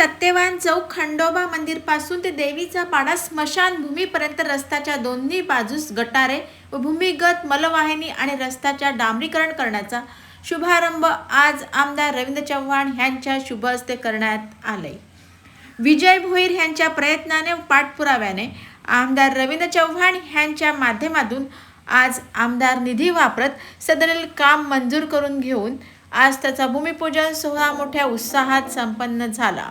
सत्यवान चौक खंडोबा मंदिरपासून ते देवीचा पाडा स्मशानभूमीपर्यंत रस्त्याच्या दोन्ही बाजूस गटारे व भूमिगत मलवाहिनी आणि रस्त्याच्या डांबरीकरण करण्याचा शुभारंभ आज आमदार रवींद्र चव्हाण यांच्या शुभ हस्ते करण्यात आले विजय भोईर यांच्या प्रयत्नाने पाठपुराव्याने आमदार रवींद्र चव्हाण यांच्या माध्यमातून आज आमदार निधी वापरत सदरील काम मंजूर करून घेऊन आज त्याचा भूमिपूजन सोहळा मोठ्या उत्साहात संपन्न झाला.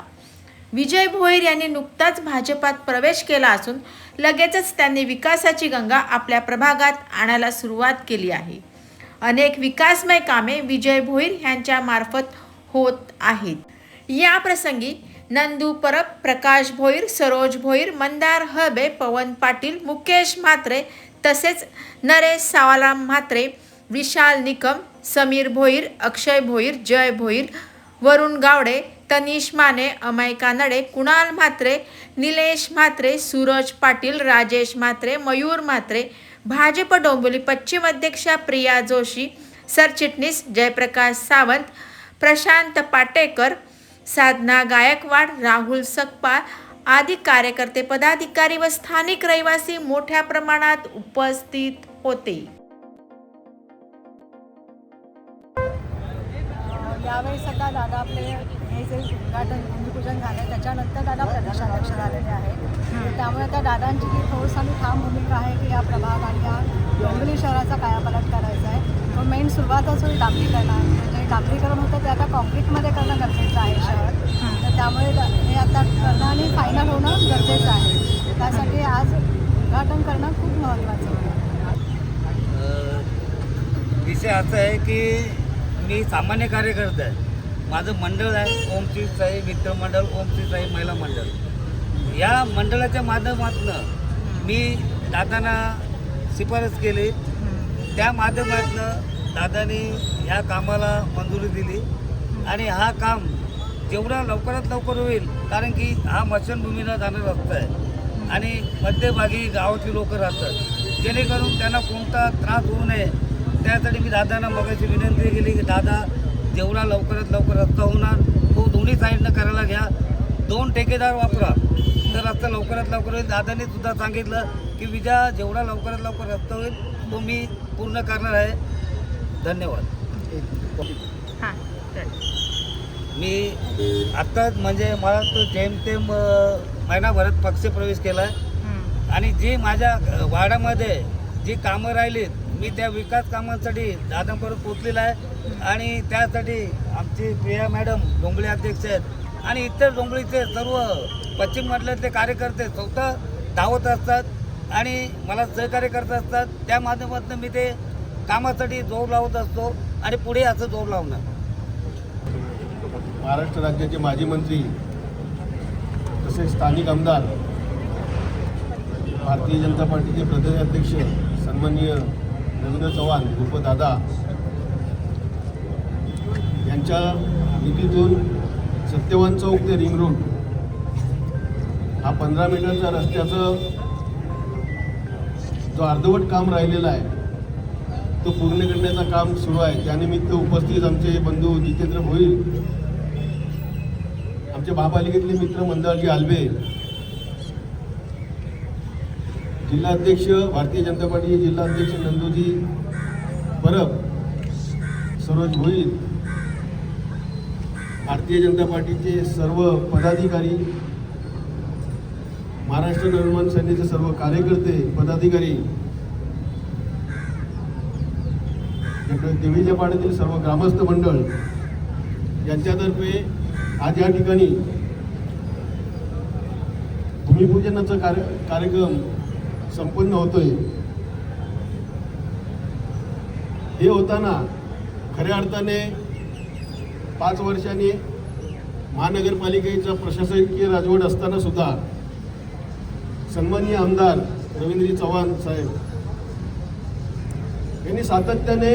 विजय भोईर यांनी नुकताच भाजपात प्रवेश केला असून लगेचच त्यांनी विकासाची गंगा आपल्या प्रभागात आणायला सुरुवात केली आहे. अनेक विकासमय कामे विजय भोईर यांच्या मार्फत होत आहेत. या प्रसंगी नंदू परब प्रकाश भोईर सरोज भोईर मंदार हबे पवन पाटील मुकेश म्हात्रे तसेच नरेश सावाराम म्हात्रे विशाल निकम समीर भोईर अक्षय भोईर जय भोईर वरुण गावडे तनिष माने अमय कानडे कुणाल म्हात्रे निलेश म्हात्रे सूरज पाटील राजेश म्हात्रे मयूर म्हात्रे भाजप डोंबिवली पश्चिम अध्यक्षा प्रिया जोशी सरचिटणीस जयप्रकाश सावंत प्रशांत पाटेकर साधना गायकवाड राहुल सकपाळ आदी कार्यकर्ते पदाधिकारी व स्थानिक रहिवासी मोठ्या प्रमाणात उपस्थित होते. यावेळेस आता दादा आपले हे जे उद्घाटन भूमिपूजन झालं त्याच्यानंतर दादा प्रदेशाध्यक्ष झालेले आहेत. त्यामुळे आता दादांची जी ठोस आणि ठाम भूमिका आहे की या प्रभाग आणि या डोंबिवली शहराचा कायापालट करायचा आहे. तो मेन सुरुवातच होईल डांबरीकरणात म्हणजे डांबरीकरण होतं ते आता कॉन्क्रीटमध्ये करणं गरजेचं आहे शहर. तर त्यामुळे हे आता करणं आणि फायनल होणं गरजेचं आहे. त्यासाठी आज उद्घाटन करणं खूप महत्त्वाचं आहे. विषय असा आहे की मी सामान्य कार्यकर्ता आहे. माझं मंडळ आहे ओमची साई मित्रमंडळ ओमची साई महिला मंडळ. या मंडळाच्या माध्यमातून मी दादांना शिफारस केली. त्या माध्यमातून दादानी ह्या कामाला मंजुरी दिली. आणि हा काम जेवढा लवकरात लवकर होईल कारण की हा मत्स्यभूमीला जाणं रस्ता आहे. आणि मध्यभागी गावातली लोक राहतात. जेणेकरून त्यांना कोणता त्रास होऊ नये त्यासाठी मी दादांना मगाची विनंती केली की दादा जेवढा लवकरात लवकर रस्ता होणार तो दोन्ही साईडनं करायला घ्या. दोन ठेकेदार वापरा. तर रस्ता लवकरात लवकर होईल दादांनी सुद्धा सांगितलं की विजा जेवढा लवकरात लवकर रस्ता होईल तो मी पूर्ण करणार आहे. धन्यवाद. हां मी आत्ताच म्हणजे मला तो जेमतेम महिनाभरात पक्षप्रवेश केला आहे आणि जी माझ्या वाड्यामध्ये जी कामं राहिलीत मी त्या विकास कामांसाठी दादांपर्यंत पोचलेला आहे. आणि त्यासाठी आमचे प्रिया मॅडम डोंगळी अध्यक्ष आहेत. आणि इतर डोंगळीचे सर्व पश्चिम मंडळातले कार्यकर्ते स्वतः धावत असतात आणि मला सहकार्य करत असतात. त्या माध्यमातून मी ते कामासाठी जोर लावत असतो आणि पुढे असं जोर लावणार. महाराष्ट्र राज्याचे माजी मंत्री तसेच स्थानिक आमदार भारतीय जनता पार्टीचे प्रदेशाध्यक्ष सन्माननीय रवींद्र चव्हाण उर्फ दादा आमच्या निधीतून सत्यवान चौक ते रिंग रोड हा पंधरा मीटरच्या रस्त्याचं जो अर्धवट काम राहिलेला आहे तो पूर्ण करण्याचं काम सुरू आहे. त्यानिमित्त उपस्थित आमचे बंधू जितेंद्र भोईल आमचे महापालिकेतले मित्र मंडळजी आलबे जिल्हाध्यक्ष भारतीय जनता पार्टीचे जिल्हाध्यक्ष नंदूजी परब सरोज भोईल भारतीय जनता पार्टीचे सर्व पदाधिकारी महाराष्ट्र नवनिर्माण सेनेचे सर्व कार्यकर्ते पदाधिकारी देवीच्या पाड्यातील सर्व ग्रामस्थ मंडळ यांच्यातर्फे आज या ठिकाणी भूमिपूजनाचा कार्य कार्यक्रम संपन्न होतोय. हे होताना खऱ्या अर्थाने पाच वर्षांनी महानगरपालिकेचा प्रशासकीय राजवट असताना सुद्धा सन्माननीय आमदार रवींद्रजी चव्हाण साहेब यांनी सातत्याने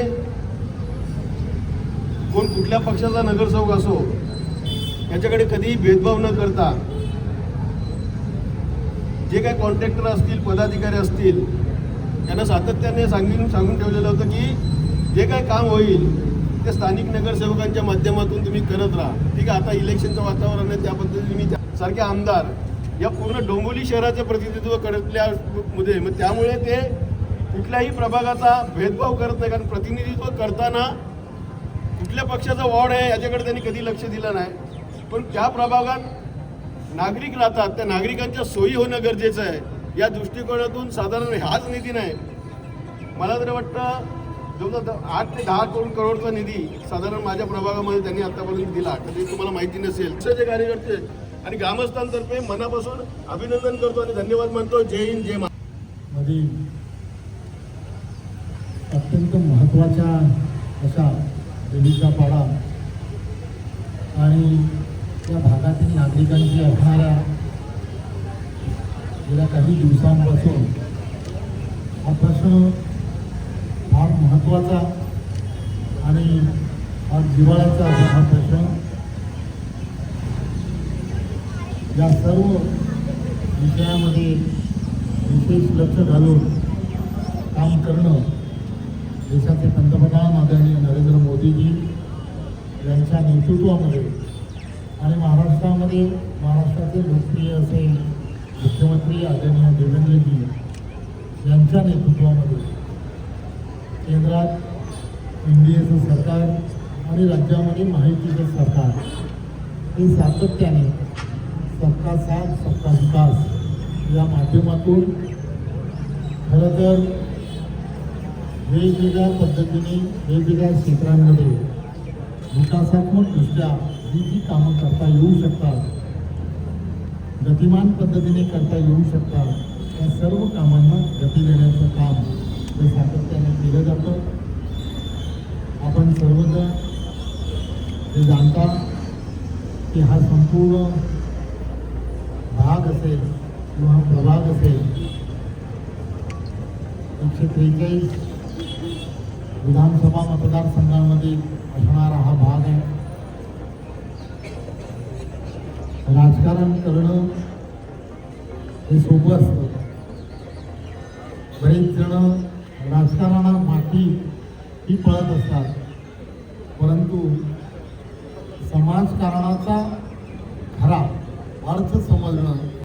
कोण कुठल्या पक्षाचा नगरसेवक असो याच्याकडे कधीही भेदभाव न करता जे काही कॉन्ट्रॅक्टर असतील पदाधिकारी असतील त्यांना सातत्याने सांगून सांगून ठेवलेलं होतं की जे काही काम होईल ते स्थानिक नगरसेवकांच्या माध्यमातून तुम्ही करत राहा. ठीक आहे आता इलेक्शनचं वातावरण आहे त्या पद्धतीने मी सारखे आमदार या पूर्ण डोंबोली शहराचं प्रतिनिधित्व करतल्यामध्ये मग त्यामुळे ते कुठल्याही प्रभागाचा भेदभाव करत नाही कारण प्रतिनिधित्व करताना कुठल्या पक्षाचा वॉर्ड आहे याच्याकडे त्यांनी कधी लक्ष दिलं नाही. पण त्या प्रभागात नागरिक राहतात त्या नागरिकांच्या सोयी होणं गरजेचं आहे. या दृष्टिकोनातून साधारण हाच निधी नाही. मला तरी वाटतं जवळजवळ आठ ते दहा करोड करोडचा निधी साधारण माझ्या प्रभागामध्ये त्यांनी आतापर्यंत दिला कधी तुम्हाला माहिती नसेल. जे कार्यकर्ते आणि ग्रामस्थांतर्फे मनापासून अभिनंदन करतो आणि धन्यवाद मानतो. जय हिंद जय महाराष्ट्र. अत्यंत महत्त्वाच्या अशा देवीचा पाडा आणि त्या भागातील नागरिकांची असणाऱ्या गेल्या काही दिवसांपासून हा प्रश्न महत्त्वाचा आणि हा जिव्हाळ्याचा हा प्रश्न. या सर्व विषयामध्ये विशेष लक्ष घालून काम करणं देशाचे पंतप्रधान आदरणीय नरेंद्र मोदीजी यांच्या नेतृत्वामध्ये आणि महाराष्ट्रामध्ये महाराष्ट्राचे लोकप्रिय असे मुख्यमंत्री आदरणीय देवेंद्रजी यांच्या नेतृत्वामध्ये केंद्रात एन डी एचं सरकार आणि राज्यामध्ये माहितीचं सरकार. हे सातत्याने सबका साथ सबका विकास या माध्यमातून खरं तर वेगवेगळ्या पद्धतीने वेगवेगळ्या क्षेत्रांमध्ये विकासात्मकदृष्ट्या जी जी कामं करता येऊ शकतात गतिमान पद्धतीने करता येऊ शकतात त्या सर्व कामांना गती देण्याचं काम हे सातत्याने केलं जातं. आपण सर्वजण हे जाणता की हा संपूर्ण भाग असेल किंवा प्रभाग असेल एकशे त्रेचाळीस विधानसभा मतदारसंघामध्ये असणारा हा भाग आहे. राजकारण करणं हे सोपं असतं. बरेच जण राजकारणा माती ही पळत असतात. परंतु समाजकारणाचा खरा अर्थ समजणं